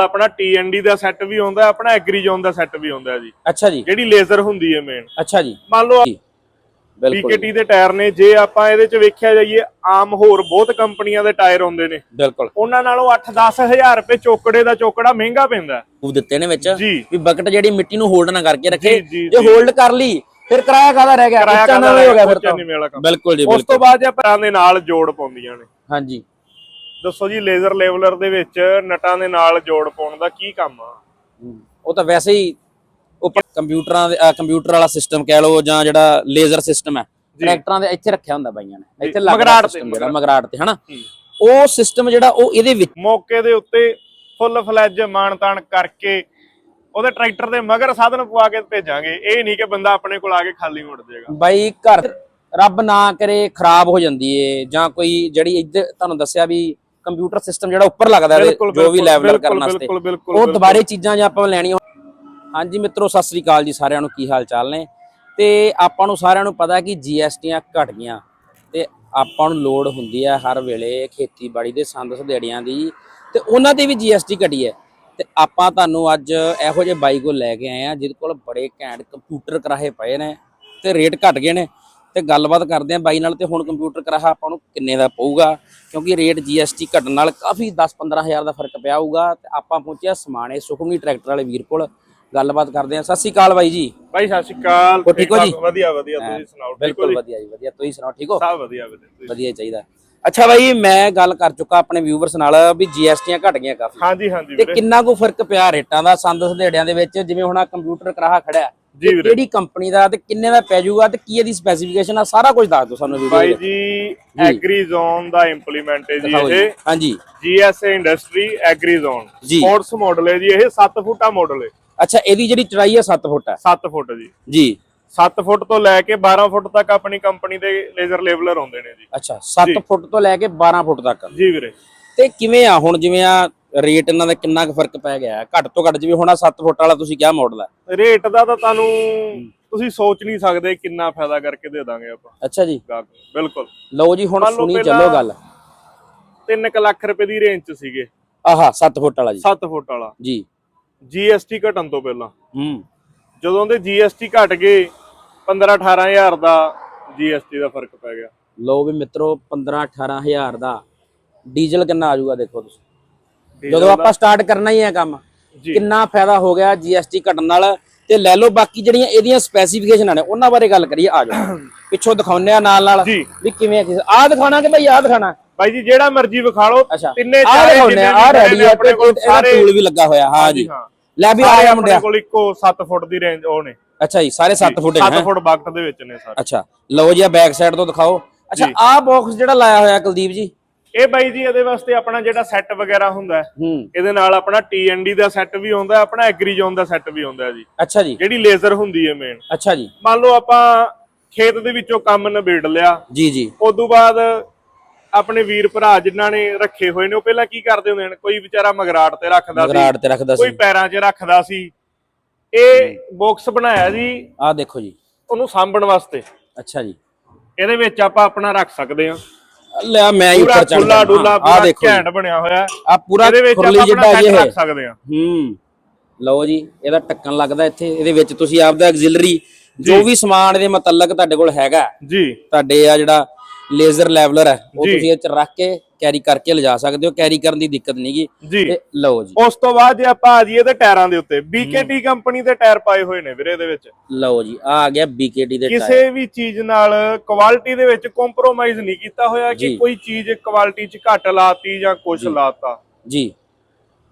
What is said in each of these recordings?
ਆਪਣਾ TND ਦਾ set ਵੀ ਆਉਂਦਾ ਆਪਣਾ ਐਗਰੀ ਜ਼ੋਨ ਦਾ ਸੈੱਟ ਵੀ ਆਉਂਦਾ ਜੀ। ਅੱਛਾ ਜੀ। ਜਿਹੜੀ ਲੇਜ਼ਰ ਹੁੰਦੀ ਹੈ ਮੇਨ ਅੱਛਾ ਜੀ। ਮੰਨ ਲਓ ਬਿਲਕੁਲ PKT ਦੇ ਟਾਇਰ ਨੇ ਜੇ ਆਪਾਂ ਇਹਦੇ ਚ ਵੇਖਿਆ ਜਾਈਏ ਆਮ ਹੋਰ ਬਹੁਤ ਕੰਪਨੀਆਂ ਦੇ ਟਾਇਰ ਆਉਂਦੇ ਨੇ। ਬਿਲਕੁਲ। ਉਹਨਾਂ ਨਾਲੋਂ 8-10 ਹਜ਼ਾਰ ਰੁਪਏ ਚੋਕੜੇ ਦਾ ਚੋਕੜਾ ਮਹਿੰਗਾ ਪੈਂਦਾ। ਉਹ ਦਿੱਤੇ ਨੇ ਵਿੱਚ। ਵੀ ਬਕਟ ਜਿਹੜੀ ਮਿੱਟੀ ਨੂੰ ਹੋਲਡ ਨਾ ਕਰਕੇ ਰੱਖੇ। ਜੀ। ਹੋਲਡ ਕਰ ਲਈ ਫਿਰ ਕਿਰਾਇਆ ਕਾਹਦਾ ਰਹਿ ਗਿਆ? ਕਿਰਾਇਆ ਉੱਚਾ ਨਾ ਕਾਹਦਾ ਹੋ ਗਿਆ ਫਿਰ ਉੱਚਾ ਤਾਂ। ਨੀਵੇਂ ਵਾਲਾ ਕੰਮ। ਬਿਲਕੁਲ ਜੀ ਉਸ ਤੋਂ ਬਾਅਦ ਜੇ ਪਰਾਂ ਦੇ ਨਾਲ ਜੋੜ ਪਾਉਂਦੀਆਂ ਨੇ। ਹਾਂਜੀ। ਦੱਸੋ ਜੀ ਲੇਜ਼ਰ ਲੈਵਲਰ ਦੇ ਵਿੱਚ ਨਟਾਂ ਦੇ ਨਾਲ ਜੋੜ ਪਾਉਣ ਦਾ ਕੀ ਕੰਮ ਆ? ਉਹ ਤਾਂ ਵੈਸੇ ਹੀ ਉੱਪਰ ਕੰਪਿਊਟਰਾਂ ਦੇ ਕੰਪਿਊਟਰ ਵਾਲਾ ਸਿਸਟਮ ਕਹਿ ਲਓ ਜਾਂ ਜਿਹੜਾ ਲੇਜ਼ਰ ਸਿਸਟਮ ਹੈ ਟਰੈਕਟਰਾਂ ਦੇ ਇੱਥੇ ਰੱਖਿਆ ਹੁੰਦਾ ਬਾਈਆਂ ਨੇ ਇੱਥੇ ਮਗਰਾਟ ਤੇ, ਮਗਰਾਟ ਤੇ ਹਨਾ। ਉਹ ਸਿਸਟਮ ਜਿਹੜਾ ਉਹ ਇਹਦੇ ਵਿੱਚ ਮੌਕੇ ਦੇ ਉੱਤੇ ਫੁੱਲ ਫਲੈਜ ਮਾਨਤਾਨ ਕਰਕੇ ਉਹਦੇ ਟਰੈਕਟਰ ਦੇ ਮਗਰ ਸਾਧਨ ਪਵਾ ਕੇ ਭੇਜਾਂਗੇ। ਇਹ ਨਹੀਂ ਕਿ ਬੰਦਾ ਆਪਣੇ ਕੋਲ ਆ ਕੇ ਖਾਲੀ ਮੁੜ ਜਾਏਗਾ ਬਾਈ ਘਰ ਰੱਬ ਨਾ ਕਰੇ ਖਰਾਬ ਹੋ ਜਾਂਦੀ ਏ ਜਾਂ ਕੋਈ ਜਿਹੜੀ ਇੱਧਰ ਤੁਹਾਨੂੰ ਦੱਸਿਆ ਵੀ ਕੰਪਿਊਟਰ ਸਿਸਟਮ ਜਿਹੜਾ ਉੱਪਰ ਲੱਗਦਾ ਬਿਲਕੁਲ, ਜੋ ਵੀ ਬਿਲਕੁਲ, ਕਰਨ ਵਾਸਤੇ। ਉਹ। ਦੁਬਾਰੇ ਚੀਜ਼ਾਂ ਜੇ ਆਪਾਂ ਲੈਣੀਆਂ ਹਾਂਜੀ ਮਿੱਤਰੋ ਸਤਿ ਸ੍ਰੀ ਅਕਾਲ ਜੀ ਸਾਰਿਆਂ ਨੂੰ ਕੀ ਹਾਲ ਚਾਲ ਨੇ? ਤੇ ਆਪਾਂ ਨੂੰ ਸਾਰਿਆਂ ਨੂੰ ਪਤਾ ਕਿ ਜੀਐਸਟੀਆਂ ਘਟ ਗਈਆਂ। ਤੇ ਆਪਾਂ ਨੂੰ ਲੋੜ ਹੁੰਦੀ ਹੈ ਹਰ ਵੇਲੇ ਖੇਤੀਬਾੜੀ ਦੇ ਸੰਦ ਸਦੇੜੀਆਂ ਦੀ। ਤੇ ਉਹਨਾਂ ਤੇ ਵੀ ਜੀਐਸਟੀ ਘਟੀ ਹੈ ਤੇ ਆਪਾਂ ਤੁਹਾਨੂੰ ਅੱਜ ਇਹੋ ਜਿਹੇ ਬਾਈ ਕੋਲ ਲੈ ਕੇ ਆਏ ਆ ਜਿਹਦੇ ਕੋਲ ਬੜੇ ਘੈਂਟ ਕੰਪਿਊਟਰ ਕਰਾਹੇ ਪਏ ਨੇ। ਤੇ ਰੇਟ ਘਟ ਗਏ ਨੇ। ਤੇ ਗੱਲਬਾਤ ਕਰਦੇ ਆ ਬਾਈ ਨਾਲ ਤੇ ਹੁਣ ਕੰਪਿਊਟਰ ਕਰਾਹਾ ਆਪਾਂ ਨੂੰ ਕਿੰਨੇ ਦਾ ਪਊਗਾ ਕਿਉਂਕਿ ਰੇਟ ਜੀਐਸਟੀ ਘਟਣ ਨਾਲ ਕਾਫੀ 10-15 ਹਜ਼ਾਰ ਦਾ ਫ਼ਰਕ ਪਿਆ ਹੋਊਗਾ ਤੇ ਆਪਾਂ ਪਹੁੰਚਿਆ ਸਮਾਣੇ ਸੁਖਮਨੀ ਟਰੈਕਟਰ ਵਾਲੇ ਵੀਰ ਕੋਲ ਗੱਲਬਾਤ ਕਰਦੇ ਆ ਸਤਿ ਸ੍ਰੀ ਅਕਾਲ ਬਾਈ ਜੀ। ਭਾਈ ਸਤਿ ਸ਼੍ਰੀ ਅਕਾਲ। ਹੋਰ ਠੀਕ ਹੋ ਜੀ? ਵਧੀਆ ਵਧੀਆ ਤੁਸੀਂ ਸੁਣਾਓ ਹੋ ਬਿਲਕੁਲ ਵਧੀਆ ਜੀ ਵਧੀਆ। ਤੁਸੀਂ ਸੁਣਾਓ ਠੀਕ ਹੋ? ਸਭ ਵਧੀਆ ਵਧੀਆ ਵਧੀਆ ਹੀ ਚਾਹੀਦਾ। ਅੱਛਾ ਬਾਈ ਮੈਂ ਗੱਲ ਕਰ ਚੁੱਕਾ ਆਪਣੇ ਵਿਊਵਰਸ ਨਾਲ ਵੀ ਜੀਐਸਟੀਆਂ ਘਟ ਗਈਆਂ ਕਾਫੀ। ਹਾਂਜੀ ਹਾਂਜੀ ਤੇ ਕਿੰਨਾ ਕੁ ਫ਼ਰਕ ਪਿਆ ਰੇਟਾਂ ਦਾ ਸੰਦ ਸੰਧੇੜਿਆਂ ਦੇ ਵਿੱਚ? ਜਿਵੇਂ ਹੁਣ ਆ ਕੰਪਿਊਟਰ ਕਰਾਹਾ ਖੜਿਆ ਹੈ, ਜੀ ਵੀਰੇ। ਕਿਹੜੀ ਕੰਪਨੀ ਦਾ ਤੇ ਕਿੰਨੇ ਦਾ ਪੈ ਜਾਊਗਾ ਤੇ ਕੀ ਇਹਦੀ ਸਪੈਸੀਫਿਕੇਸ਼ਨ ਆ ਸਾਰਾ ਕੁਝ ਦੱਸ ਦਿਓ ਸਾਨੂੰ ਵੀਡੀਓ ਭਾਈ ਵਿੱਚ ਜੀ ਐਗਰੀ ਜ਼ੋਨ ਦਾ ਇੰਪਲੀਮੈਂਟ ਹੈ ਜੀ ਇਹ। ਹਾਂਜੀ। GSA industry agri zone. Sports model ਹੈ ਜੀ ਇਹ 7 ਫੁੱਟਾ ਮਾਡਲ ਹੈ। ਅੱਛਾ ਇਹਦੀ ਜਿਹੜੀ ਚੜਾਈ ਹੈ 7 ਫੁੱਟ ਹੈ। 7 ਫੁੱਟ ਜੀ। ਜੀ। 7 ਫੁੱਟ ਤੋਂ ਲੈ ਕੇ 12 ਫੁੱਟ ਤੱਕ ਆਪਣੀ ਕੰਪਨੀ ਦੇ ਲੇਜ਼ਰ ਲੈਵਲਰ ਆਉਂਦੇ ਨੇ ਜੀ। ਅੱਛਾ 7 ਫੁੱਟ ਤੋਂ ਲੈ ਕੇ 12 ਫੁੱਟ ਤੱਕ। ਜੀ ਵੀਰੇ। ਤੇ ਕਿਵੇਂ ਆ ਹੁਣ ਜਿਵੇਂ ਆ ਰੇਟ ਇਹਨਾਂ ਦਾ ਕਿੰਨਾ ਕੁ ਫ਼ਰਕ ਪੈ ਗਿਆ? ਘੱਟ ਤੋਂ ਘੱਟ ਜਿਵੇਂ ਹੁਣ ਆ 7 ਫੁੱਟ ਵਾਲਾ ਤੁਸੀਂ ਕਿਹਾ ਮਾਡਲ ਹੈ ਰੇਟ ਦਾ ਤਾਂ ਤੁਹਾਨੂੰ ਤੁਸੀਂ ਸੋਚ ਨਹੀਂ ਸਕਦੇ ਕਿੰਨਾ ਫਾਇਦਾ ਕਰਕੇ ਦੇ ਦਾਂਗੇ ਆਪਾਂ। ਅੱਛਾ ਜੀ। ਗਾਹਕ ਨੂੰ। ਬਿਲਕੁਲ। ਲਓ ਜੀ ਹੁਣ ਮੰਨ ਲਓ ਸੁਣੀ ਪਹਿਲਾਂ- ਚੱਲੋ ਗੱਲ। 3 ਲੱਖ ਰੁਪਏ ਦੀ ਰੇਂਜ 'ਚ ਸੀਗੇ। ਆਹਾ 7 ਫੁੱਟ ਵਾਲਾ ਜੀ। 7 ਫੁੱਟ ਵਾਲਾ। ਜੀ। ਜੀਐਸਟੀ ਘਟਣ ਤੋਂ ਪਹਿਲਾਂ। ਹੂੰ। ਜਦੋਂ ਦੇ ਜੀਐਸਟੀ ਘਟ ਗਏ 15 18000 ਦਾ ਜੀਐਸਟੀ ਦਾ ਫ਼ਰਕ ਪੈ ਗਿਆ। ਲਓ ਵੀ ਮਿੱਤਰੋ 15 18000 ਦਾ। ਡੀਜ਼ਲ ਕਿੰਨਾ ਆ ਜਾਊਗਾ ਦੇਖੋ ਤੁਸੀਂ। ਜਦੋਂ ਆਪਾਂ ਸਟਾਰਟ ਕਰਨਾ ਹੀ ਹੈ ਕੰਮ ਕਿੰਨਾ ਫਾਇਦਾ ਹੋ ਗਿਆ ਜੀਐਸਟੀ ਘਟਣ ਨਾਲ। ਤੇ ਲੈ ਲਓ ਬਾਕੀ ਜਿਹੜੀਆਂ ਇਹਦੀਆਂ ਸਪੈਸੀਫਿਕੇਸ਼ਨਾਂ ਨੇ ਉਹਨਾਂ ਬਾਰੇ ਗੱਲ ਕਰੀਏ ਆ ਜਾਓ। ਪਿੱਛੋਂ ਦਿਖਾਉਂਦੇ ਆ ਨਾਲ ਨਾਲ ਵੀ ਕਿਵੇਂ ਆ ਦਿਖਾਣਾ ਕਿ ਭਾਈ ਆ ਦਿਖਾਣਾ ਭਾਈ ਜੀ ਜਿਹੜਾ ਮਰਜ਼ੀ ਵਿਖਾ ਲਓ ਤਿੰਨੇ ਆ ਚਾਰੇ ਆ ਜਿੰਨੇ ਆ ਰੈਡੀ ਆ ਆਪਣੇ ਕੋਲ ਸਾਰੇ ਟੂਲ ਵੀ ਲੱਗਾ ਹੋਇਆ ਹਾਂ ਜੀ। ਲੈ ਵੀ ਆ ਆਪਣੇ ਮੁੰਡਿਆ। ਕੋਲ ਇੱਕੋ 7 ਫੁੱਟ ਦੀ ਰੇਂਜ ਉਹ ਨੇ। ਅੱਛਾ ਜੀ ਸਾਰੇ 7 ਫੁੱਟ 7 ਹੈ? ਫੁੱਟ ਬਕਟ ਦੇ ਵਿੱਚ ਨੇ ਸਾਰੇ। ਅੱਛਾ ਲਓ ਜੀ ਆ ਬੈਕ ਸਾਈਡ ਤੋਂ ਦਿਖਾਓ। ਅੱਛਾ। ਆਹ ਬਾਕਸ ਜਿਹੜਾ ਲਾਇਆ ਹੋਇਆ ਕੁਲਦੀਪ ਜੀ ਇਹ ਬਾਈ ਜੀ ਇਹਦੇ ਵਾਸਤੇ ਆਪਣਾ ਜਿਹੜਾ ਸੈੱਟ ਵਗੈਰਾ ਹੁੰਦਾ ਇਹਦੇ ਨਾਲ ਆਪਣਾ TND ਦਾ ਸੈੱਟ ਵੀ ਆਉਂਦਾ ਹੈ, ਆਪਣਾ ਐਗਰੀ ਜ਼ੋਨ ਦਾ ਸੈੱਟ ਵੀ ਆਉਂਦਾ ਹੈ ਜੀ। ਅੱਛਾ ਜੀ। ਜਿਹੜੀ ਲੇਜ਼ਰ ਹੁੰਦੀ ਹੈ ਮੇਨ ਅੱਛਾ ਜੀ। ਮੰਨ ਲਓ ਆਪਾਂ ਖੇਤ ਦੇ ਵਿੱਚੋਂ ਕੰਮ ਨਿਬੇੜ ਲਿਆ। ਜੀ ਜੀ। ਉਦੋਂ ਬਾਅਦ ਆਪਣੇ ਵੀਰ ਭਰਾ ਜਿਨ੍ਹਾਂ ਨੇ ਰੱਖੇ ਹੋਏ ਨੇ ਉਹ ਪਹਿਲਾਂ ਕੀ ਕਰਦੇ ਹੁੰਦੇ ਨੇ ਕੋਈ ਵਿਚਾਰਾ ਮਗਰਾਟ ਤੇ ਰੱਖਦਾ ਸੀ ਮਗਰਾੜ ਤੇ ਰੱਖਦਾ ਕੋਈ ਸੀ। ਪੈਰਾਂ 'ਚ ਰੱਖਦਾ ਸੀ। ਇਹ ਬਾਕਸ ਬਣਾਇਆ ਜੀ ਆਹ ਦੇਖੋ ਜੀ। ਉਹਨੂੰ ਸਾਂਭਣ ਵਾਸਤੇ। ਅੱਛਾ ਜੀ। ਇਹਦੇ ਵਿੱਚ ਆਪਾਂ ਆਪਣਾ ਰੱਖ ਸਕਦੇ ਹਾਂ। ਲੈ ਮੈਂ ਹੀ ਪੂਰਾ ਉੱਪਰ ਚੜ ਖੁੱਲਾ ਡੁੱਲਾ ਆ ਪੂਰਾ ਦੇਖੋ ਘੈਂਟ ਬਣਿਆ ਹੋਇਆ ਆ ਪੂਰਾ ਇਹਦੇ ਵਿੱਚ ਖੁਰਲੀ ਜਿੱਡਾ ਇਹ। ਰੱਖ ਸਕਦੇ ਹਾਂ। ਹੂੰ। ਲਓ ਜੀ ਇਹਦਾ ਟੱਕਣ ਲੱਗਦਾ ਇੱਥੇ। ਇਹਦੇ ਵਿੱਚ ਤੁਸੀਂ ਆਪਦਾ ਐਗਜ਼ਿਲਰੀ ਜੋ ਵੀ ਸਮਾਨ ਦੇ ਮੁਤਲਕ ਤੁਹਾਡੇ ਕੋਲ ਹੈਗਾ ਜੀ। ਤੁਹਾਡੇ ਆ ਜਿਹੜਾ ਲੇਜ਼ਰ ਲੈਵਲਰ ਹੈ ਉਹ ਜੀ। ਤੁਸੀਂ ਇਹ ਚ ਰੱਖ ਕੇ ਕੈਰੀ ਕਰਕੇ ਲਿਜਾ ਸਕਦੇ ਹੋ ਕੈਰੀ ਕਰਨ ਦੀ ਦਿੱਕਤ ਨਹੀਂਗੀ ਜੀ। ਤੇ ਲਓ ਜੀ। ਉਸ ਤੋਂ ਬਾਅਦ ਜੇ ਆਪਾਂ ਆ ਜਾਈਏ ਤੇ ਟਾਇਰਾਂ ਦੇ ਉੱਤੇ BKT ਕੰਪਨੀ ਦੇ ਟਾਇਰ ਪਾਏ ਹੋਏ ਨੇ ਵੀਰੇ ਇਹਦੇ ਵਿੱਚ। ਲਓ ਜੀ ਆ ਆ ਗਿਆ BKT ਦੇ ਟਾਇਰ। ਕਿਸੇ ਵੀ ਚੀਜ਼ ਨਾਲ ਕੁਆਲਿਟੀ ਦੇ ਵਿੱਚ ਕੰਪਰੋਮਾਈਜ਼ ਨਹੀਂ ਕੀਤਾ ਹੋਇਆ ਕਿ ਜੀ। ਕੋਈ ਚੀਜ਼ ਕੁਆਲਿਟੀ 'ਚ ਘੱਟ ਲਾਤੀ ਜਾਂ ਕੁਝ ਲਾਤਾ। ਜੀ।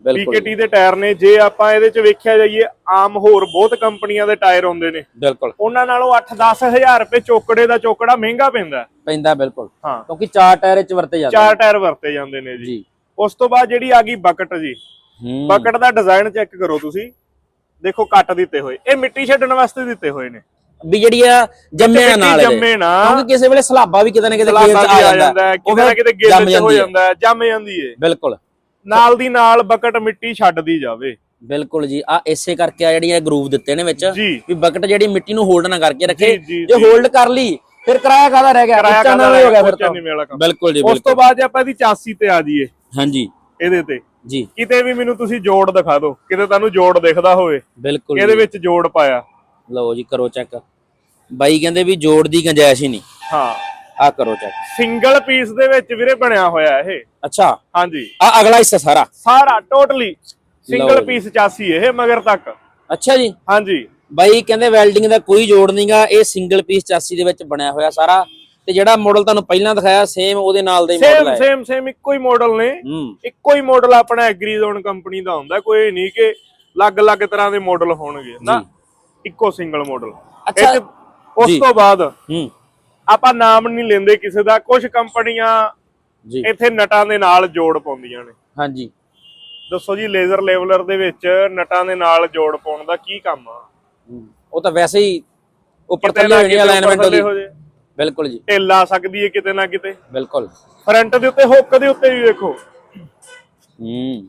BKT ਦੇ ਟਾਇਰ ਨੇ ਜੇ ਆਪਾਂ ਇਹਦੇ 'ਚ ਵੇਖਿਆ ਜਾਈਏ ਆਮ ਹੋਰ ਬਹੁਤ ਕੰਪਨੀਆਂ ਦੇ ਟਾਇਰ ਆਉਂਦੇ ਨੇ। ਬਿਲਕੁਲ। ਉਹਨਾਂ ਨਾਲੋਂ 8-10 ਹਜ਼ਾਰ ਰੁਪਏ ਚੋਕੜੇ ਦਾ ਚੋਕੜਾ ਮਹਿੰਗਾ ਪੈਂਦਾ। ਪੈਂਦਾ ਬਿਲਕੁਲ। ਹਾਂ। ਕਿਉਂਕਿ ਚਾਰ ਟਾਇਰ ਚ ਵਰਤੇ ਜਾਂਦੇ ਚਾਰ ਟਾਇਰ ਵਰਤੇ ਜਾਂਦੇ ਨੇ ਜੀ। ਉਸ ਤੋਂ ਬਾਅਦ ਜਿਹੜੀ ਆ ਗਈ ਬਕਟ ਜੀ। ਬਕਟ ਦਾ ਡਿਜ਼ਾਈਨ ਚੈੱਕ ਕਰੋ ਤੁਸੀਂ। ਦੇਖੋ ਕੱਟ ਦਿੱਤੇ ਹੋਏ। ਇਹ ਮਿੱਟੀ ਛੱਡਣ ਵਾਸਤੇ ਦਿੱਤੇ ਹੋਏ ਨੇ। ਵੀ ਜਿਹੜੀ ਆ ਮਿੱਟੀ ਨਾਲ। ਜੰਮੇ ਨਾ। ਕਿਉਂਕਿ ਕਿਸੇ ਵੇਲੇ ਸਲਾਬਾ ਵੀ ਕਿਤੇ ਨਾ ਕਿਤੇ ਖੇਤ ਚ ਆ ਜਾਂਦਾ। ਉਹ ਕਿਤੇ ਨਾ ਕਿਤੇ ਜੰਮ ਗਿੱਲ ਚ ਹੋ। ਜਾਂਦੀ। ਜੰਮ ਜਾਂਦੀ ਏ। ਬਿਲਕੁਲ। ਨਾਲ ਦੀ ਨਾਲ ਬਕਟ ਮਿੱਟੀ ਛੱਡਦੀ ਜਾਵੇ। ਬਿਲਕੁਲ ਜੀ। ਆ ਇਸੇ ਕਰਕੇ ਆ ਜਿਹੜੀਆਂ ਗਰੂਵ ਦਿੱਤੇ ਨੇ ਵਿੱਚ ਵੀ ਬਕਟ ਜਿਹੜੀ ਮਿੱਟੀ ਨੂੰ ਹੋਲਡ ਨਾ ਕਰਕੇ ਰੱਖੇ। ਜੀ। ਹੋਲਡ ਕਰ ਲਈ ਫਿਰ ਕਿਰਾਇਆ ਕਾਹਦਾ ਰਹਿ ਗਿਆ? ਕਿਰਾਇਆ ਉੱਚਾ ਨਾ ਕਾਹਦਾ ਹੋ ਗਿਆ ਫਿਰ ਤਾਂ। ਬਿਲਕੁਲ ਜੀ ਉਸ ਤੋਂ ਬਾਅਦ ਜੇ ਆਪਾਂ ਇਹਦੀ ਚਾਸੀ ਤੇ ਆ ਜਾਈਏ ਹਾਂਜੀ। ਇਹਦੇ ਤੇ। ਜੀ। ਕਿਤੇ ਵੀ ਮੈਨੂੰ ਤੁਸੀਂ ਜੋੜ ਦਿਖਾ ਦਿਓ। ਕਿਤੇ ਤੁਹਾਨੂੰ ਜੋੜ ਦਿਖਦਾ ਹੋਵੇ। ਬਿਲਕੁਲ ਇਹਦੇ। ਵਿੱਚ ਜੋੜ ਪਾਇਆ। ਲਓ ਜੀ ਕਰੋ ਚੈੱਕ। ਬਾਈ ਕਹਿੰਦੇ ਵੀ ਜੋੜ ਦੀ ਗੰਜਾਇਸ਼ ਹੀ ਨਹੀਂ। ਹਾਂ। ਆ ਕਰੋ ਚੈੱਕ ਸਿੰਗਲ ਪੀਸ ਦੇ ਵਿੱਚ ਵੀਰੇ ਬਣਿਆ ਹੋਇਆ ਇਹ। ਅੱਛਾ। ਹਾਂਜੀ। ਆ ਅਗਲਾ ਹਿੱਸਾ ਸਾਰਾ। ਸਾਰਾ ਟੋਟਲੀ ਸਿੰਗਲ। ਪੀਸ ਚਾਸੀ ਇਹ ਮਗਰ ਤੱਕ। ਅੱਛਾ ਜੀ। ਹਾਂਜੀ। ਬਾਈ ਕਹਿੰਦੇ ਵੈਲਡਿੰਗ ਦਾ ਕੋਈ ਜੋੜ ਨਹੀਂਗਾ ਇਹ ਸਿੰਗਲ ਪੀਸ ਚਾਸੀ ਦੇ ਵਿੱਚ ਬਣਿਆ ਹੋਇਆ ਸਾਰਾ। ਤੇ ਜਿਹੜਾ ਮਾਡਲ ਤੁਹਾਨੂੰ ਪਹਿਲਾਂ ਦਿਖਾਇਆ ਸੇਮ ਉਹਦੇ ਨਾਲ ਦਾ ਹੀ ਮਾਡਲ ਸੇਮ ਹੈ। ਸੇਮ ਸੇਮ ਇੱਕੋ ਹੀ ਮਾਡਲ ਨੇ। ਇੱਕੋ ਹੀ ਮਾਡਲ ਆਪਣਾ ਐਗਰੀਜ਼ੋਨ ਕੰਪਨੀ ਦਾ ਹੁੰਦਾ। ਕੋਈ ਨਹੀਂ ਕਿ ਅਲੱਗ-ਅਲੱਗ ਤਰ੍ਹਾਂ ਦੇ ਮਾਡਲ ਹੋਣਗੇ। ਨਾ ਇੱਕੋ ਸਿੰਗਲ ਮਾਡਲ ਅੱਛਾ, ਉਸ। ਤੋਂ ਬਾਅਦ ਆਪਾਂ ਨਾਮ ਨਹੀਂ ਲੈਂਦੇ ਕਿਸੇ ਦਾ ਕੁਝ ਕੰਪਨੀਆਂ ਜੀ। ਇੱਥੇ ਨਟਾਂ ਦੇ ਨਾਲ ਜੋੜ ਪਾਉਂਦੀਆਂ ਨੇ। ਹਾਂਜੀ। ਦੱਸੋ ਜੀ ਲੇਜ਼ਰ ਲੈਵਲਰ ਦੇ ਵਿੱਚ ਨਟਾਂ ਦੇ ਨਾਲ ਜੋੜ ਪਾਉਣ ਦਾ ਕੀ ਕੰਮ ਆ? ਹੂੰ। ਉਹ ਤਾਂ ਵੈਸੇ ਹੀ ਉੱਪਰ ਥੱਲੇ ਹੋਣੀ ਕਿਤੇ ਅਲਾਈਨਮੈਂਟ ਹੋ ਜੇ। ਬਿਲਕੁਲ ਜੀ। ਢਿੱਲ ਆ ਸਕਦੀ ਹੈ ਕਿਤੇ ਨਾ ਕਿਤੇ। ਬਿਲਕੁਲ। ਫਰੰਟ ਦੇ ਉੱਤੇ ਹੁੱਕ ਦੇ ਉੱਤੇ ਵੀ ਵੇਖੋ। ਹੂੰ।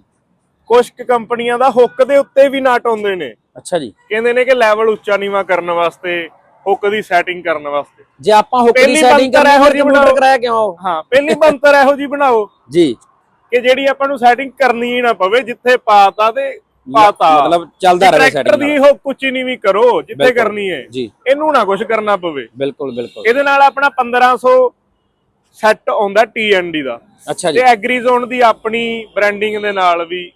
ਕੁਝ ਕੰਪਨੀਆਂ ਦਾ ਹੁੱਕ ਦੇ ਉੱਤੇ ਵੀ ਨਟ ਹੁੰਦੇ ਨੇ। ਅੱਛਾ ਜੀ। ਕਹਿੰਦੇ ਨੇ ਕਿ ਲੈਵਲ ਉੱਚਾ ਨੀਵਾ ਕਰਨ ਵਾਸਤੇ ਹੁੱਕ ਦੀ ਸੈਟਿੰਗ ਕਰਨ ਵਾਸਤੇ। ਜੇ ਆਪਾਂ ਹੁੱਕ ਦੀ ਸੈਟਿੰਗ ਕਰਨੀ ਇਹੋ ਹੋਰ ਜਿਹੀ ਬਣਾਓ। ਕਰਾਇਆ ਕਿਉਂ? ਹਾਂ ਪਹਿਲੀ ਬੰਤਰ ਇਹੋ ਜੀ ਬਣਾਓ ਜੀ। ਕਿ ਜਿਹੜੀ ਆਪਾਂ ਨੂੰ ਸੈਟਿੰਗ ਕਰਨੀ ਹੀ ਨਾ ਪਵੇ ਜਿੱਥੇ ਪਾਤਾ ਤੇ ਪਾਤਾ। ਮਤਲਬ ਚੱਲਦਾ ਰਹੇ ਟਰੈਕਟਰ ਸੈਟਿੰਗ ਦੀ ਹੁੱਕ ਉੱਚੀ ਨੀਵੀਂ ਕਰੋ ਜਿੱਥੇ। ਕਰਨੀ ਹੈ। ਜੀ। ਇਹਨੂੰ ਨਾ ਕੁਝ ਕਰਨਾ ਪਵੇ। ਬਿਲਕੁਲ ਬਿਲਕੁਲ। ਇਹਦੇ ਨਾਲ ਆਪਣਾ 1500 ਸੈੱਟ ਆਉਂਦਾ TND ਦਾ। ਅੱਛਾ ਤੇ ਜੀ ਐਗਰੀਜ਼ੋਨ ਦੀ ਆਪਣੀ ਬ੍ਰਾਂਡਿੰਗ ਦੇ ਨਾਲ ਵੀ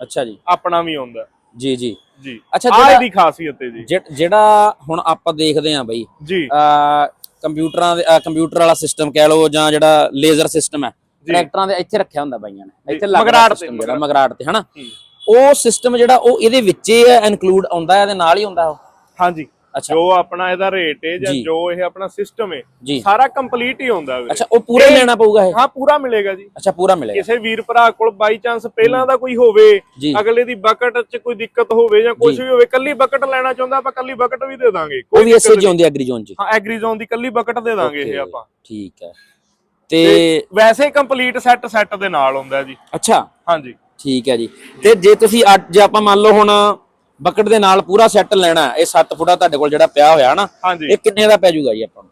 ਅੱਛਾ ਜੀ। ਆਪਣਾ ਵੀ ਆਉਂਦਾ। ਜੀ ਜੀ। ਜੀ। ਅੱਛਾ ਆਹ ਜਿਹੜਾ ਇਹਦੀ ਖਾਸੀਅਤ ਹੈ ਜੀ। ਜਿਹ- ਜਿਹੜਾ ਹੁਣ ਆਪਾਂ ਦੇਖਦੇ ਆਂ ਬਈ ਜੀ। ਆ ਕੰਪਿਊਟਰਾਂ ਦੇ ਅਹ ਕੰਪਿਊਟਰ ਵਾਲਾ ਸਿਸਟਮ ਕਹਿ ਲਓ ਜਾਂ ਜਿਹੜਾ ਲੇਜ਼ਰ ਸਿਸਟਮ ਹੈ ਟਰੈਕਟਰਾਂ ਦੇ ਇੱਥੇ ਰੱਖਿਆ ਹੁੰਦਾ ਬਾਈਆਂ ਨੇ। ਇੱਥੇ ਲੱਗਦਾ ਮਗਰਾਟ ਤੇ, ਜਿਹੜਾ ਮਗਰਾਟ। ਤੇ ਹਨਾ? ਹੂੰ। ਉਹ ਸਿਸਟਮ ਜਿਹੜਾ ਉਹ ਇਹਦੇ ਵਿੱਚ ਹੀ ਇਨਕਲੂਡ ਆਉਂਦਾ ਹੈ ਇਹਦੇ ਨਾਲ ਹੀ ਹੁੰਦਾ ਉਹ? ਹਾਂਜੀ। ਜੋ ਆਪਣਾ ਇਹਦਾ ਰੇਟ ਹੈ ਜਾਂ ਜੀ। ਇਹ ਆਪਣਾ ਸਿਸਟਮ ਹੈ ਸਾਰਾ ਕੰਪਲੀਟ ਹੀ ਹੁੰਦਾ ਵੀਰੇ। ਅੱਛਾ ਉਹ ਪੂਰਾ ਲੈਣਾ ਪਊਗਾ ਇਹ? ਹਾਂ ਪੂਰਾ ਮਿਲੇਗਾ ਜੀ। ਅੱਛਾ ਪੂਰਾ ਮਿਲੇਗਾ। ਕਿਸੇ ਵੀਰ ਭਰਾ ਕੋਲ ਬਾਈ ਚਾਂਸ ਪਹਿਲਾਂ ਦਾ ਕੋਈ ਹੋਵੇ ਅਗਲੇ ਦੀ ਬਕਟ 'ਚ ਕੋਈ ਦਿੱਕਤ ਹੋਵੇ ਜਾਂ ਕੁਝ। ਵੀ ਹੋਵੇ ਕੱਲੀ ਬਕਟ ਲੈਣਾ ਚਾਹੁੰਦਾ ਆਪਾਂ ਕੱਲੀ ਬਕਟ ਵੀ ਦੇ ਦਾਂਗੇ। ਉਹ ਵੀ ਦਿੱਕਤ ਚ ਆਉਂਦੀ ਐਗਰੀ ਜ਼ੋਨ ਚ। ਹਾਂ ਐਗਰੀਜ਼ੋਨ ਦੀ ਕੱਲੀ ਬਕਟ ਦੇ ਦਾਂਗੇ ਇਹ ਆਪਾਂ। ਠੀਕ ਹੈ। ਤੇ ਵੈਸੇ ਕੰਪਲੀਟ ਸੈੱਟ ਸੈੱਟ ਦੇ ਨਾਲ ਹੁੰਦਾ ਜੀ। ਅੱਛਾ। ਹਾਂਜੀ। ਠੀਕ ਹੈ ਜੀ। ਤੇ ਜੇ ਤੁਸੀਂ ਅੱਜ ਜੇ ਆਪਾਂ ਮੰਨ ਲਓ ਹੁਣ ਬਕਟ ਦੇ ਨਾਲ ਪੂਰਾ ਸੈੱਟ ਲੈਣਾ ਇਹ 7 ਫੁੱਟਾ ਤੁਹਾਡੇ ਕੋਲ ਜਿਹੜਾ ਪਿਆ ਹੋਇਆ ਨਾ ਇਹ ਕਿੰਨੇ ਦਾ ਪੈ ਜਾਊਗਾ ਜੀ ਆਪਾਂ ਨੂੰ?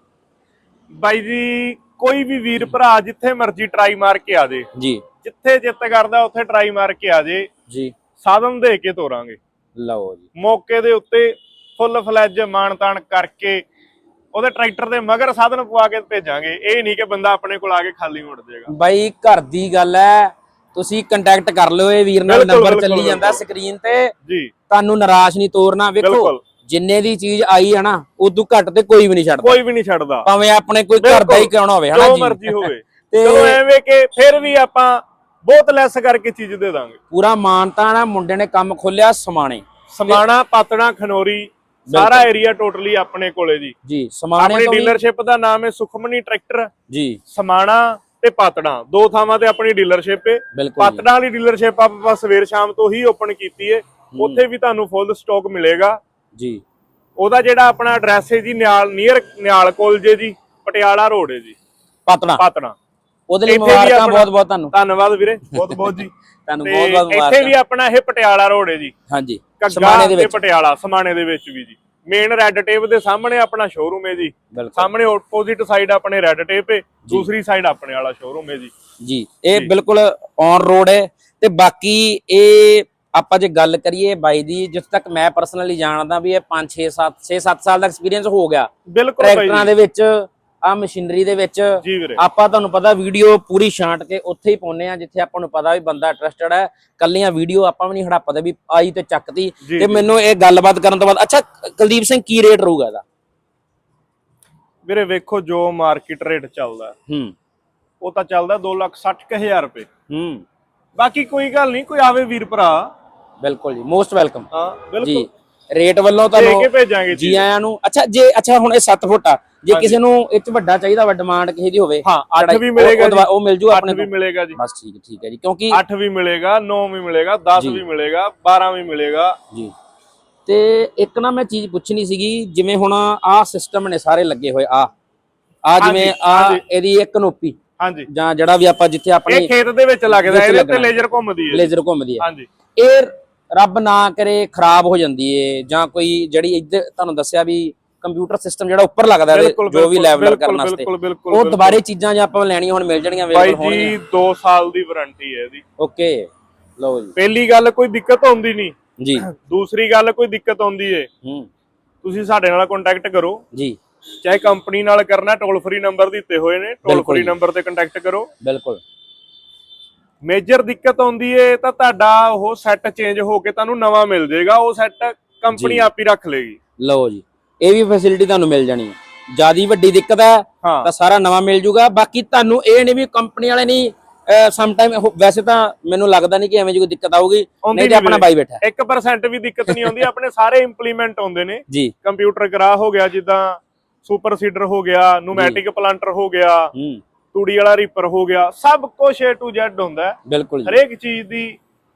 ਬਾਈ ਜੀ ਕੋਈ ਵੀ ਵੀਰ ਭਰਾ ਜਿੱਥੇ ਮਰਜ਼ੀ ਟਰਾਈ ਮਾਰ ਕੇ ਆ ਜੇ। ਜੀ। ਜਿੱਥੇ ਜਿੱਤ ਕਰਦਾ ਉੱਥੇ ਟਰਾਈ ਮਾਰ ਕੇ ਆ ਜੇ। ਜੀ। ਸਾਧਨ ਦੇ ਕੇ ਤੋਰਾਂਗੇ। ਲਓ ਜੀ। ਮੌਕੇ ਦੇ ਉੱਤੇ ਫੁੱਲ ਫਲੈਜ ਮਾਨਤਾਨ ਕਰਕੇ ਉਹਦੇ ਟਰੈਕਟਰ ਦੇ ਮਗਰ ਸਾਧਨ ਪਵਾ ਕੇ ਭੇਜਾਂਗੇ। ਇਹ ਨਹੀਂ ਕਿ ਬੰਦਾ ਆਪਣੇ ਕੋਲ ਆ ਕੇ ਖਾਲੀ ਮੁੜ ਜਾਏਗਾ ਬਾਈ ਘਰ ਦੀ ਗੱਲ ਹੈ ਤੁਸੀਂ ਕੰਟੈਕਟ ਕਰ ਲਿਓ ਇਹ ਵੀਰ ਨਾਲ ਬਿਲਕੁਲ, ਨੰਬਰ ਬਿਲਕੁਲ, ਚੱਲੀ ਜਾਂਦਾ ਬਿਲਕੁਲ। ਸਕਰੀਨ ਤੇ। ਜੀ। ਤੁਹਾਨੂੰ ਨਿਰਾਸ਼ ਨਹੀਂ ਤੋਰਨਾ ਵੇਖੋ ਬਿਲਕੁਲ। ਜਿੰਨੇ ਦੀ ਚੀਜ਼ ਆਈ ਹੈ ਨਾ ਉਦੋਂ ਘੱਟ ਤੇ ਕੋਈ ਵੀ ਨਹੀਂ ਛੱਡਦਾ। ਕੋਈ ਵੀ ਨਹੀਂ ਛੱਡਦਾ। ਭਾਵੇਂ ਆਪਣੇ ਕੋਈ ਘਰ ਦਾ ਹੀ ਕਿਉਂ ਨਾ ਹੋਵੇ ਹਨਾ ਜੋ ਜੀ? ਮਰਜ਼ੀ ਹੋਵੇ। ਤੇ ਚਲੋ ਐਵੇਂ ਕਿ ਫਿਰ ਵੀ ਆਪਾਂ ਬਹੁਤ ਲੈਸ ਕਰਕੇ ਚੀਜ਼ ਦੇ ਦਾਂਗੇ। ਪੂਰਾ ਮਾਨਤਾ ਨਾ ਮੁੰਡੇ ਨੇ ਕੰਮ ਖੋਲਿਆ ਸਮਾਣੇ। ਸਮਾਣਾ ਪਾਤਣਾ ਖਨੋਰੀ ਸਾਰਾ ਏਰੀਆ ਟੋਟਲੀ ਆਪਣੇ ਕੋਲੇ ਜੀ। ਜੀ ਸਮਾਣੇ ਆਪਣੀ ਤੋਂ ਵੀ- ਡੀਲਰਸ਼ਿਪ ਦਾ ਨਾਮ ਹੈ ਸੁਖਮਨੀ ਟਰੈਕਟਰ। ਜੀ। ਸਮਾਣਾ ਤੇ ਪਾਤੜਾ। ਦੋ ਥਾਵਾਂ ਤੇ ਆਪਣੀ ਡੀਲਰਸ਼ਿਪ ਜੀ। ਪਾਤੜਾ ਵਾਲੀ ਡੀਲਰਸ਼ਿਪ ਆਪਾਂ ਸਵੇਰ ਸ਼ਾਮ ਤੋਂ ਹੀ ਓਪਨ ਕੀਤੀ ਹੈ। ਉੱਥੇ ਵੀ ਤੁਹਾਨੂੰ ਫੁੱਲ ਸਟਾਕ ਮਿਲੇਗਾ। ਜੀ। ਉਹਦਾ ਜਿਹੜਾ ਆਪਣਾ ਐਡਰੈਸ ਹੈ ਜੀ ਨਿਆਲ ਨੀਅਰ ਨਿਆਲ ਕਾਲਜ ਜੀ ਪਟਿਆਲਾ ਰੋਡ ਹੈ ਜੀ। ਪਾਤਣਾ ਪਾਤਣਾ ਉਹਦੇ ਲਈ ਮੁਬਾਰਕਾਂ ਬਹੁਤ ਬਹੁਤ ਤੁਹਾਨੂੰ। ਧੰਨਵਾਦ ਵੀਰੇ। ਬਹੁਤ ਬਹੁਤ ਜੀ। ਤੁਹਾਨੂੰ ਬਹੁਤ ਬਹੁਤ ਇੱਥੇ ਵੀ ਮੁਬਾਰਕਾਂ ਆਪਣਾ ਇਹ ਪਟਿਆਲਾ ਰੋਡ ਹੈ ਜੀ। ਹਾਂਜੀ। ਕੱਗਾ ਸਮਾਣੇ ਦੇ ਤੇ ਵਿੱਚ। ਪਟਿਆਲਾ ਸਮਾਣੇ ਦੇ ਵਿੱਚ ਵੀ ਜੀ। ਮੇਨ ਰੈੱਡ ਟੇਪ ਦੇ ਸਾਹਮਣੇ ਆਪਣਾ ਸ਼ੋਰੂਮ ਹੈ ਜੀ। ਸਾਹਮਣੇ ਆਪੋਜ਼ਿਟ ਸਾਈਡ ਆਪਣੇ ਰੈੱਡ ਟੇਪ ਹੈ ਦੂਸਰੀ ਸਾਈਡ ਆਪਣੇ ਵਾਲਾ ਸ਼ੋਰੂਮ ਹੈ ਜੀ। ਜੀ ਇਹ ਬਿਲਕੁਲ ਔਨ ਰੋਡ ਹੈ ਤੇ ਬਾਕੀ ਇਹ ਆਪਾਂ ਜੇ ਗੱਲ ਕਰੀਏ ਬਾਈ ਦੀ ਜਿੱਥੇ ਤੱਕ ਮੈਂ ਪਰਸਨਲੀ ਜਾਣਦਾ ਵੀ ਇਹ 5 6 7 6 7 ਸਾਲ ਦਾ ਐਕਸਪੀਰੀਅੰਸ ਹੋ ਗਿਆ ਬਿਲਕੁਲ ਟਰੈਕਟਰਾਂ ਦੇ ਵਿੱਚ। ਆ ਮਸ਼ੀਨਰੀ ਦੇ ਵਿੱਚ ਜੀ ਵੀਰੇ। ਆਪਾਂ ਤੁਹਾਨੂੰ ਪਤਾ ਵੀਡੀਓ ਪੂਰੀ ਛਾਂਟ ਕੇ ਉੱਥੇ ਹੀ ਪਾਉਨੇ ਆ ਜਿੱਥੇ ਆਪਾਂ ਨੂੰ ਪਤਾ ਵੀ ਬੰਦਾ ਇੰਟਰਸਟਡ ਹੈ। ਕੱਲੀਆਂ ਵੀਡੀਓ ਆਪਾਂ ਵੀ ਨਹੀਂ ਹੜਾਪਦੇ ਵੀ ਆਈ ਤੇ ਚੱਕਤੀ। ਜੀ, ਤੇ। ਮੈਨੂੰ ਇਹ ਗੱਲਬਾਤ ਕਰਨ ਤੋਂ ਬਾਅਦ ਅੱਛਾ ਕੁਲਦੀਪ ਸਿੰਘ ਕੀ ਰੇਟ ਰਹੂਗਾ ਇਹਦਾ? ਵੀਰੇ ਵੇਖੋ ਜੋ ਮਾਰਕੀਟ ਰੇਟ ਚੱਲਦਾ। ਹੂੰ। ਉਹ ਤਾਂ ਚੱਲਦਾ 260000 ਰੁਪਏ। ਹੂੰ। ਬਾਕੀ ਕੋਈ ਗੱਲ ਨਹੀਂ ਕੋਈ ਆਵੇ ਵੀਰ ਭਰਾ। ਬਿਲਕੁਲ ਜੀ ਮੋਸਟ ਵੈਲਕਮ ਹਾਂ ਜੀ ਬਿਲਕੁਲ ਰੇਟ ਵੱਲੋਂ ਦੇ ਕੇ ਤੁਹਾਨੂੰ ਭੇਜਾਂਗੇ ਜੀ। ਆਇਆਂ ਨੂੰ ਅੱਛਾ ਜੇ ਅੱਛਾ ਹੁਣ ਇਹ 7 ਫੁੱਟ ਆ। ਜੇ ਕਿਸੇ ਨੂੰ ਇਹ ਚ ਵੱਡਾ ਚਾਹੀਦਾ ਵਾ ਡਿਮਾਂਡ ਕਿਸੇ ਦੀ ਹੋਵੇ ਹਾਂ 8 ਚੜਾਈ, ਵੀ ਮਿਲੇਗਾ ਉਹ ਮਿਲ ਜੂ 8 ਆਪਣੇ ਵੀ ਮਿਲੇਗਾ ਜੀ। ਬਸ ਠੀਕ ਠੀਕ ਹੈ ਜੀ। ਕਿਉਂਕਿ 8 ਵੀ ਮਿਲੇਗਾ 9 ਵੀ ਮਿਲੇਗਾ 10 ਜੀ। ਵੀ ਮਿਲੇਗਾ 12 ਵੀ ਮਿਲੇਗਾ। ਜੀ। ਤੇ ਇੱਕ ਨਾ ਮੈਂ ਚੀਜ਼ ਪੁੱਛਣੀ ਸੀਗੀ ਜਿਵੇਂ ਹੁਣ ਆਹ ਸਿਸਟਮ ਨੇ ਸਾਰੇ ਲੱਗੇ ਹੋਏ ਆ ਆ ਜਿਵੇਂ ਆ। ਇਹਦੀ ਇੱਕ ਕਨੋਪੀ ਹਾਂਜੀ। ਜਾਂ ਜਿਹੜਾ ਵੀ ਆਪਾਂ ਜਿੱਥੇ ਇਹ ਆਪਣੀ ਖੇਤ ਦੇ ਵਿੱਚ ਲੱਗਦਾ ਇਹਦੇ ਉੱਤੇ ਲੱਗਣਾ। ਲੇਜ਼ਰ ਘੁੰਮਦੀ ਹੈ ਲੇਜ਼ਰ ਘੁੰਮਦੀ ਹੈ। ਹਾਂਜੀ। ਇਹ ਰੱਬ ਨਾ ਕਰੇ ਖਰਾਬ ਹੋ ਜਾਂਦੀ ਏ ਜਾਂ ਕੋਈ ਜਿਹੜੀ ਇੱਧਰ ਤੁਹਾਨੂੰ ਦੱਸਿਆ ਵੀ ਕੰਪਿਊਟਰ ਸਿਸਟਮ ਜਿਹੜਾ ਉੱਪਰ ਲੱਗਦਾ ਇਹਦੇ, ਜੋ ਵੀ ਲੈਵਲ ਕਰਨ ਵਾਸਤੇ। ਉਹ। ਦੁਬਾਰੇ ਚੀਜ਼ਾਂ ਜੇ ਆਪਾਂ ਲੈਣੀਆਂ ਹੁਣ ਮਿਲ ਜਾਣਗੀਆਂ ਬਾਈ ਅਵੇਲੇਬਲ ਜੀ ਹੋਣਗੀਆਂ 2 ਸਾਲ ਦੀ ਵਾਰੰਟੀ ਹੈ ਇਹਦੀ। ਓਕੇ ਲਓ ਜੀ। ਪਹਿਲੀ ਗੱਲ ਕੋਈ ਦਿੱਕਤ ਆਉਂਦੀ ਨਹੀਂ। ਜੀ। ਦੂਸਰੀ ਗੱਲ ਕੋਈ ਦਿੱਕਤ ਆਉਂਦੀ ਏ। ਹੂੰ। ਤੁਸੀਂ ਸਾਡੇ ਨਾਲ ਕੰਟੈਕਟ ਕਰੋ। ਜੀ। ਚਾਹੇ ਕੰਪਨੀ ਨਾਲ ਕਰਨਾ ਟੋਲ ਫ੍ਰੀ ਨੰਬਰ ਦਿੱਤੇ ਹੋਏ ਨੇ ਟੋਲ ਫ੍ਰੀ ਜੀ। ਨੰਬਰ ਤੇ ਕੰਟੈਕਟ ਕਰੋ। ਬਿਲਕੁਲ। ਮੇਜਰ ਦਿੱਕਤ ਆਉਂਦੀ ਏ ਤਾਂ ਤੁਹਾਡਾ ਉਹ ਸੈੱਟ ਚੇਂਜ ਹੋ ਕੇ ਤੁਹਾਨੂੰ ਨਵਾਂ ਮਿਲ ਜਾਏਗਾ। ਉਹ ਸੈੱਟ ਕੰਪਨੀ ਜੀ। ਆਪ ਹੀ ਰੱਖ ਲੇਗੀ ਲਓ ਜੀ। ਇਹ ਵੀ ਫੈਸਿਲਿਟੀ ਤੁਹਾਨੂੰ ਮਿਲ ਜਾਣੀ ਹੈ। ਜਿਆਦੀ ਵੱਡੀ ਦਿੱਕਤ ਹੈ ਤਾਂ ਸਾਰਾ ਨਵਾਂ ਮਿਲ ਜੂਗਾ। ਬਾਕੀ ਤੁਹਾਨੂੰ ਇਹ ਨਹੀਂ ਵੀ ਕੰਪਨੀ ਵਾਲੇ ਨਹੀਂ ਸਮ ਟਾਈਮ ਵੈਸੇ ਤਾਂ ਮੈਨੂੰ ਲੱਗਦਾ ਨਹੀਂ ਕਿ ਐਵੇਂ ਜੀ ਕੋਈ ਦਿੱਕਤ ਆਊਗੀ। ਨਹੀਂ ਤੇ ਆਪਣਾ। ਬਾਈ ਬੈਠਾ ਹੈ। 1% ਵੀ ਦਿੱਕਤ ਨਹੀਂ ਆਉਂਦੀ। ਆਪਣੇ ਸਾਰੇ ਇੰਪਲੀਮੈਂਟ ਆਉਂਦੇ ਨੇ। ਜੀ। ਕੰਪਿਊਟਰ ਗਰਾ ਹੋ ਗਿਆ ਜਿੱਦਾਂ ਸੁਪਰ ਸੀਡਰ ਹੋ ਗਿਆ ਨੂਮੈਟਿਕ ਪਲਾਂਟਰ ਹੋ ਗਿਆ ਤੂੜੀ ਵਾਲਾ ਰੀਪਰ ਹੋ ਗਿਆ ਸਭ ਕੁਝ A to Z ਹੁੰਦਾ ਬਿਲਕੁਲ ਹਰੇਕ ਚੀਜ਼ ਦੀ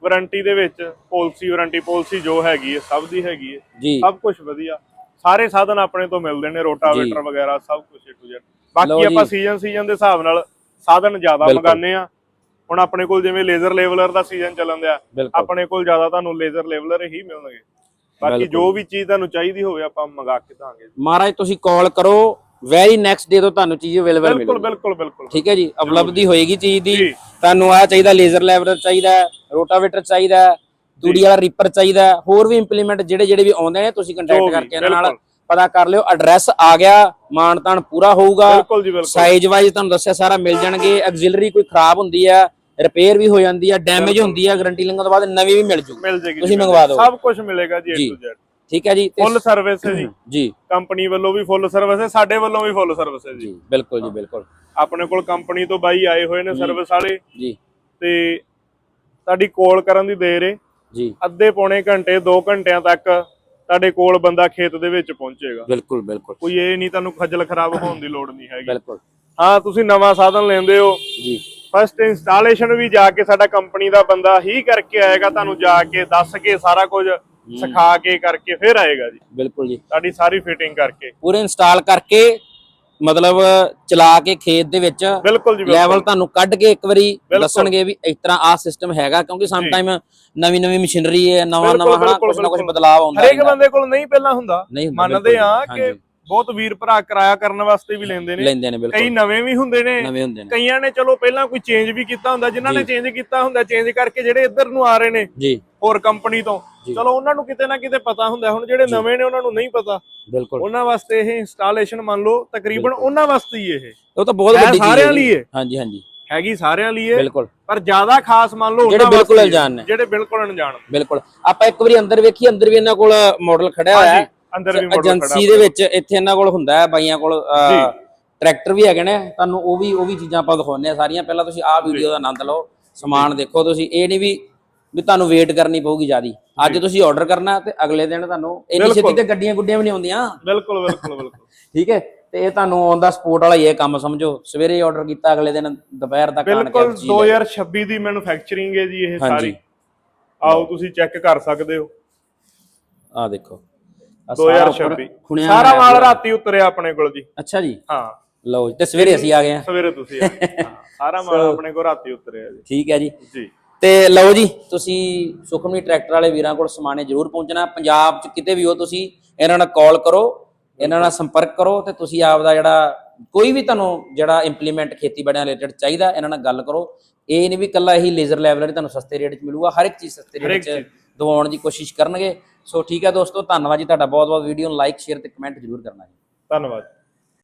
ਵਾਰੰਟੀ ਦੇ ਵਿੱਚ ਪਾਲਿਸੀ ਵਾਰੰਟੀ ਪਾਲਿਸੀ ਜੋ ਹੈਗੀ ਹੈ ਸਭ ਦੀ ਹੈਗੀ ਹੈ। ਸਭ ਕੁਝ ਵਧੀਆ। ਸਾਰੇ ਸਾਧਨ ਆਪਣੇ ਤੋਂ ਮਿਲਦੇ ਨੇ ਰੋਟਾਵੇਟਰ ਵਗੈਰਾ ਸਭ ਕੁਝ to Z ਲਓ ਬਾਕੀ। ਆਪਾਂ ਸੀਜ਼ਨ ਸੀਜ਼ਨ ਦੇ ਹਿਸਾਬ ਨਾਲ ਸਾਧਨ ਜ਼ਿਆਦਾ ਬਿਲਕੁਲ। ਮੰਗਾਨੇ ਆ ਹੁਣ ਆਪਣੇ ਕੋਲ ਜਿਵੇਂ ਲੇਜ਼ਰ ਲੈਵਲਰ ਦਾ ਸੀਜ਼ਨ ਚੱਲਣ ਦਿਆ ਬਿਲਕੁਲ। ਆਪਣੇ ਕੋਲ ਜ਼ਿਆਦਾ ਤੁਹਾਨੂੰ ਲੇਜ਼ਰ ਲੈਵਲਰ ਹੀ ਮਿਲਣਗੇ। ਬਾਕੀ ਬਿਲਕੁਲ। ਜੋ ਵੀ ਚੀਜ਼ ਤੁਹਾਨੂੰ ਚਾਹੀਦੀ ਹੋਵੇ ਆਪਾਂ ਮੰਗਾ ਕੇ ਦਾਂਗੇ। ਮਹਾਰਾਜ ਤੁਸੀਂ ਕਾਲ ਕਰੋ। ਵੈਰੀ ਨੈਕਸਟ ਡੇ ਤੋਂ ਤੁਹਾਨੂੰ ਚੀਜ਼ ਅਵੇਲੇਬਲ ਬਿਲਕੁਲ ਮਿਲੇਗੀ। ਬਿਲਕੁਲ ਬਿਲਕੁਲ। ਠੀਕ ਹੈ ਜੀ? ਉਪਲਬਧੀ ਹੋਏਗੀ ਚੀਜ਼ ਦੀ। ਤੁਹਾਨੂੰ ਆ ਚਾਹੀਦਾ ਲੇਜ਼ਰ ਲੈਵਲਰ ਚਾਹੀਦਾ ਰੋਟਾਵੇਟਰ ਚਾਹੀਦਾ। ਤੂੜੀ ਵਾਲਾ ਰੀਪਰ ਚਾਹੀਦਾ ਹੈ, ਹੋਰ ਵੀ ਇੰਪਲੀਮੈਂਟ ਜਿਹੜੇ ਜਿਹੜੇ ਵੀ ਆਉਂਦੇ ਨੇ ਤੁਸੀਂ ਜੋ ਕੰਟੈਕਟ ਕਰਕੇ ਇਹਨਾਂ ਨਾਲ। ਪਤਾ ਕਰ ਲਿਓ। ਐਡਰੈਸ ਆ ਗਿਆ। ਮਾਨਤਾਨ ਪੂਰਾ ਹੋਊਗਾ। ਜੀ ਸਾਈਜ਼ ਵਾਈਜ਼ ਤੁਹਾਨੂੰ ਦੱਸਿਆ ਸਾਰਾ ਮਿਲ ਜਾਣਗੇ। ਐਗਜ਼ਿਲਰੀ ਕੋਈ ਖਰਾਬ ਹੁੰਦੀ ਹੈ ਰਿਪੇਅਰ ਵੀ ਹੋ ਜਾਂਦੀ ਹੈ ਡੈਮੇਜ ਹੁੰਦੀ ਹੈ ਗਾਰੰਟੀ ਲੰਘਣ ਤੋਂ ਬਾਅਦ ਨਵੀਂ ਵੀ ਮਿਲ ਜੇਗੀ। ਤੁਸੀਂ ਜੀ, ਮੰਗਵਾ ਦਿਓ। ਸਭ ਕੁਝ ਮਿਲੇਗਾ ਜੀ A ਜੀ। to Z ਠੀਕ ਹੈ ਜੀ। ਫੁੱਲ ਸਰਵਿਸ ਹੈ ਜੀ। ਜੀ। ਕੰਪਨੀ ਵੱਲੋਂ ਵੀ ਫੁੱਲ ਸਰਵਿਸ ਹੈ ਸਾਡੇ ਵੱਲੋਂ ਵੀ ਫੁੱਲ ਸਰਵਿਸ ਹੈ ਜੀ। ਜੀ ਬਿਲਕੁਲ ਜੀ ਬਿਲਕੁਲ। ਆਪਣੇ ਕੋਲ ਕੰਪਨੀ ਤੋਂ ਬਾਈ ਆਏ ਹੋਏ ਨੇ ਸਰਵਿਸ ਵਾਲੇ। ਜੀ। ਤੇ ਤੁਹਾਡੀ ਕੋਲ ਕਰਨ ਦੀ ਦੇਰ ਏ। ਜੀ। ਅੱਧੇ ਪੌਣੇ ਘੰਟੇ 2 ਘੰਟਿਆਂ ਤੱਕ ਤੁਹਾਡੇ ਕੋਲ ਬੰਦਾ ਖੇਤ ਦੇ ਵਿੱਚ ਪਹੁੰਚੇਗਾ। ਬਿਲਕੁਲ ਬਿਲਕੁਲ। ਕੋਈ ਇਹ ਨਹੀਂ ਤੁਹਾਨੂੰ ਖੱਜਲ ਖਰਾਬ ਹੋਣ ਦੀ ਲੋੜ ਨਹੀਂ ਹੈਗੀ। ਬਿਲਕੁਲ। ਹਾਂ ਤੁਸੀਂ ਨਵਾਂ ਸਾਧਨ ਲੈਂਦੇ ਹੋ। ਜੀ। ਫਸਟ ਇੰਸਟਾਲੇਸ਼ਨ ਵੀ ਜਾ ਕੇ ਸਾਡਾ ਕੰਪਨੀ ਦਾ ਬੰਦਾ ਹੀ ਕਰਕੇ ਆਏਗਾ ਤੁਹਾਨੂੰ ਜਾ ਕੇ ਦੱਸ ਕੇ ਸਾਰਾ ਕੁਝ ਸਿਖਾ ਕੇ ਕਰਕੇ ਫਿਰ ਆਏਗਾ ਜੀ। ਬਿਲਕੁਲ ਜੀ। ਤੁਹਾਡੀ ਸਾਰੀ ਫਿਟਿੰਗ ਕਰਕੇ। ਪੂਰੇ ਇੰਸਟਾਲ ਕਰਕੇ ਮਤਲਬ ਚਲਾ ਕੇ ਖੇਤ ਦੇ ਵਿੱਚ ਲੈਵਲ ਤੁਹਾਨੂੰ ਕੱਢ ਕੇ ਇੱਕ ਵਾਰੀ ਦੱਸਣਗੇ ਵੀ ਇਸ ਤਰ੍ਹਾਂ ਆਹ ਸਿਸਟਮ ਹੈਗਾ ਕਿਉਂਕਿ ਸਮ ਟਾਈਮ ਨਵੀਂ ਨਵੀਂ ਮਸ਼ੀਨਰੀ ਹੈ ਨਵਾਂ ਨਵਾਂ ਹਨਾ ਕੁਝ ਨਾ ਕੁਝ। ਬਦਲਾਅ ਆਉਂਦਾ ਹਰੇਕ। ਬੰਦੇ ਕੋਲ ਨਹੀਂ ਪਹਿਲਾਂ ਹੁੰਦਾ ਮੰਨਦੇ ਆ ਕਿ। ਬਹੁਤ ਵੀਰ ਭਰਾ ਕਿਰਾਇਆ ਕਰਨ ਵਾਸਤੇ ਵੀ ਲੈਂਦੇ ਨੇ। ਲੈਂਦੇ ਨੇ ਕਈ ਨਵੇਂ ਵੀ ਹੁੰਦੇ ਨੇ। ਨਵੇਂ ਹੁੰਦੇ ਨੇ। ਕਈਆਂ ਨੇ ਚਲੋ ਪਹਿਲਾਂ ਕੋਈ ਚੇਂਜ ਵੀ ਕੀਤਾ ਹੁੰਦਾ ਜਿਨ੍ਹਾਂ ਨੇ ਚੇਂਜ ਕੀਤਾ ਹੁੰਦਾ ਚੇਂਜ ਕਰਕੇ ਜਿਹੜੇ ਇੱਧਰ ਨੂੰ ਆ ਰਹੇ ਨੇ ਜੀ। ਹੋਰ ਕੰਪਨੀ ਤੋਂ। ਚਲੋ ਉਹਨਾਂ ਨੂੰ ਕਿਤੇ ਨਾ ਕਿਤੇ ਪਤਾ ਹੁੰਦਾ ਹੁਣ ਜਿਹੜੇ ਨਵੇਂ ਨੇ ਉਹਨਾਂ ਨੂੰ ਨਹੀਂ ਪਤਾ। ਬਿਲਕੁਲ। ਉਹਨਾਂ ਵਾਸਤੇ ਇਹ ਇੰਸਟਾਲੇਸ਼ਨ ਮੰਨ ਲਓ ਤਕਰੀਬਨ ਉਹਨਾਂ ਵਾਸਤੇ ਹੀ ਇਹ। ਉਹ ਤਾਂ ਬਹੁਤ ਹੈ ਵੱਡੀ ਚੀਜ਼ ਹੈ ਸਾਰਿਆਂ। ਲਈ ਹੈ। ਹਾਂਜੀ ਹਾਂਜੀ। ਹੈਗੀ ਸਾਰਿਆਂ ਲਈ ਇਹ। ਬਿਲਕੁਲ। ਪਰ ਜ਼ਿਆਦਾ ਖਾਸ ਮੰਨ ਲਓ ਜਿਹੜੇ ਬਿਲਕੁਲ ਹੀ ਹੈ, ਅਣਜਾਣ ਨੇ। ਜਿਹੜੇ ਬਿਲਕੁਲ ਅਣਜਾਣ। ਬਿਲਕੁਲ। ਆਪਾਂ ਇੱਕ ਵਾਰੀ ਅੰਦਰ ਵੇਖੀ ਅੰਦਰ ਵੀ ਇਹਨਾਂ ਕੋਲ ਮਾਡਲ ਖੜਿਆ ਹੋਇਆ ਹੈ। ਅੰਦਰ ਵੀ model ਏਜੰਸੀ ਦੇ ਵਿੱਚ ਇੱਥੇ ਇਹਨਾਂ ਕੋਲ ਹੁੰਦਾ ਹੈ ਬਾਈਆਂ ਕੋਲ ਟਰੈਕਟਰ ਵੀ ਹੈਗੇ ਨੇ ਤੁਹਾਨੂੰ ਉਹ ਵੀ ਉਹ ਵੀ ਚੀਜ਼ਾਂ ਆਪਾਂ ਦਿਖਾਉਂਦੇ ਆ ਸਾਰੀਆਂ। ਪਹਿਲਾਂ ਤੁਸੀਂ ਆਹ ਵੀਡੀਓ ਦਾ ਆਨੰਦ ਲਓ ਸਮਾਨ ਦੇਖੋ ਤੁਸੀਂ। ਇਹ ਨਹੀਂ ਵੀ ਵੀ ਤੁਹਾਨੂੰ ਵੇਟ ਕਰਨੀ ਪਊਗੀ ਜਿਆਦੀ। ਅੱਜ ਤੁਸੀਂ ਆਰਡਰ ਕਰਨਾ ਤੇ ਅਗਲੇ ਦਿਨ ਤੁਹਾਨੂੰ ਇੰਨੀ ਛੇਤੀ ਤੇ ਗੱਡੀਆਂ ਗੁੱਡੀਆਂ ਵੀ ਨਹੀਂ ਆਉਂਦੀਆਂ। ਬਿਲਕੁਲ ਬਿਲਕੁਲ ਬਿਲਕੁਲ। ਠੀਕ ਹੈ? ਤੇ ਇਹ ਤੁਹਾਨੂੰ ਔਨ ਦਾ ਸਪੋਰਟ ਵਾਲਾ ਹੀ ਇਹ ਕੰਮ ਸਮਝੋ। ਸਵੇਰੇ ਆਰਡਰ ਕੀਤਾ ਅਗਲੇ ਦਿਨ ਦੁਪਹਿਰ ਤੱਕ ਆਣ ਕੇ ਬਿਲਕੁਲ ਚੀਜ਼ ਲੈ ਜਾਓ। 2026 ਦੀ ਮੈਨੂਫੈਕਚਰਿੰਗ ਹੈ ਜੀ ਇਹ। ਸਾਰੀ। ਆਓ ਤੁਸੀਂ ਚੈੱਕ ਕਰ ਸਕਦੇ ਹੋ। ਆਹ ਦੇਖੋ। 2026 ਖੁਣਿਆ ਸਾਰਾ ਮਾਲ। ਰਾਤੀ ਉਤਰਿਆ ਆਪਣੇ ਕੋਲ ਜੀ। ਅੱਛਾ ਜੀ। ਹਾਂ। ਲਓ ਜੀ, ਤੇ ਸਵੇਰੇ ਅਸੀਂ ਆ ਗਏ ਹਾਂ। ਸਵੇਰੇ ਤੁਸੀਂ। ਹਾਂ, ਸਾਰਾ ਮਾਲ ਆਪਣੇ ਕੋਲ ਰਾਤੀ ਉਤਰਿਆ ਜੀ। ਠੀਕ ਹੈ ਜੀ। ਜੀ। ਤੇ ਲਓ ਜੀ ਤੁਸੀਂ ਸੁਖਮਨੀ ਟਰੈਕਟਰ ਵਾਲੇ ਵੀਰਾਂ ਕੋਲ ਸਮਾਨੇ ਜ਼ਰੂਰ ਪਹੁੰਚਣਾ। ਪੰਜਾਬ 'ਚ ਕਿਤੇ ਵੀ ਹੋ ਤੁਸੀਂ ਇਹਨਾਂ ਨਾਲ ਕਾਲ ਕਰੋ ਇਹਨਾਂ ਨਾਲ ਸੰਪਰਕ ਕਰੋ ਤੇ ਤੁਸੀਂ ਆਪ ਦਾ ਜਿਹੜਾ ਕੋਈ ਵੀ ਤੁਹਾਨੂੰ ਜਿਹੜਾ ਇੰਪਲੀਮੈਂਟ ਖੇਤੀਬਾੜੀ ਨਾਲ ਰਿਲੇਟਡ ਚਾਹੀਦਾ ਇਹਨਾਂ ਨਾਲ ਗੱਲ ਕਰੋ। ਇਹ ਨਹੀਂ ਵੀ ਕੱਲਾ ਇਹੀ ਲੇਜ਼ਰ ਲੈਵਲਰ ਤੁਹਾਨੂੰ ਸਸਤੇ ਰੇਟ 'ਚ ਮਿਲੂਗਾ ਹਰ ਇੱਕ ਚੀਜ਼ ਸਸਤੇ ਰੇਟ 'ਚ ਦਿਵਾਉਣ ਦੀ ਕੋਸ਼ਿਸ਼ ਕਰਨਗੇ। ਸੋ ਠੀਕ ਹੈ ਦੋਸਤੋ, ਧੰਨਵਾਦ ਜੀ ਤੁਹਾਡਾ। ਬਹੁਤ ਬਹੁਤ ਵੀਡੀਓ ਨੂੰ ਲਾਈਕ ਸ਼ੇਅਰ ਤੇ ਕਮੈਂਟ ਜ਼ਰੂਰ ਕਰਨਾ ਜੀ। ਧੰਨਵਾਦ।